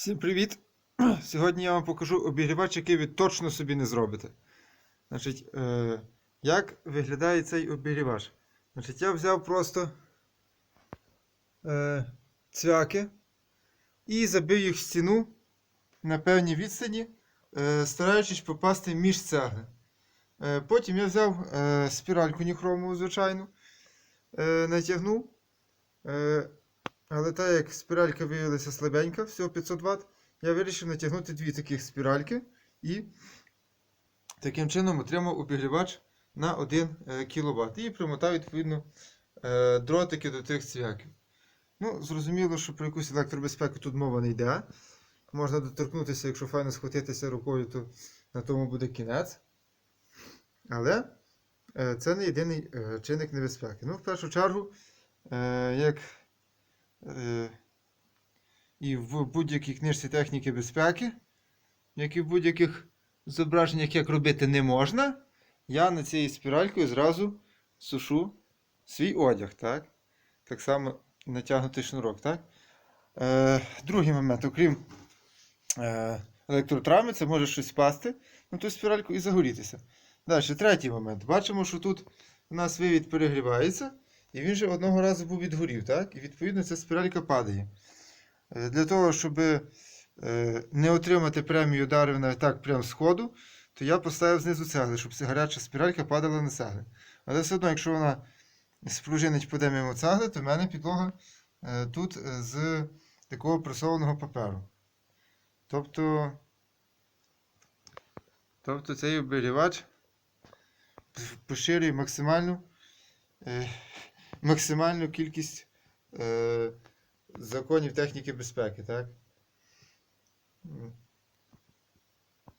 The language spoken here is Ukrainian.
Всім привіт! Сьогодні я вам покажу обігрівач, який ви точно собі не зробите. Значить, е, як виглядає цей обігрівач? Значить, я взяв просто е, цвяки і забив їх в стіну на певній відстані, е, стараючись попасти між цегли. Потім я взяв спіральку ніхромову, звичайну, е, натягнув. Але так як спіралька виявилася слабенька, всього 500 Вт, я вирішив натягнути дві таких спіральки і таким чином отримав обігрівач на 1 кВт. І примотав, відповідно, е, дротики до тих цвяків. Ну, зрозуміло, що про якусь електробезпеку тут мова не йде. Можна доторкнутися, якщо файно схватитися рукою, то на тому буде кінець. Але е, це не єдиний е, чинник небезпеки. Ну, в першу чергу, е, як Е, і в будь-якій книжці техніки безпеки, як і в будь-яких зображеннях, як робити не можна, я на цією спіралькою зразу сушу свій одяг. Так Так само натягнутий шнурок. Так? Е, Другий момент, окрім е, електротравми, це може щось впасти на ту спіральку і загорітися. Далі, третій момент. Бачимо, що тут у нас вивід перегрівається. І він же одного разу був відгорів, так? І відповідно ця спіралька падає. Е, Для того, щоб е, не отримати премію навіть так прямо з ходу, то я поставив знизу цегли, щоб ця гаряча спіралька падала на цегли. Але все одно, якщо вона спружинить по мимо цегли, то в мене підлога е, тут з такого пресованого паперу. Тобто, тобто цей обігрівач поширює максимальну максимальну кількість е, законів техніки безпеки. так?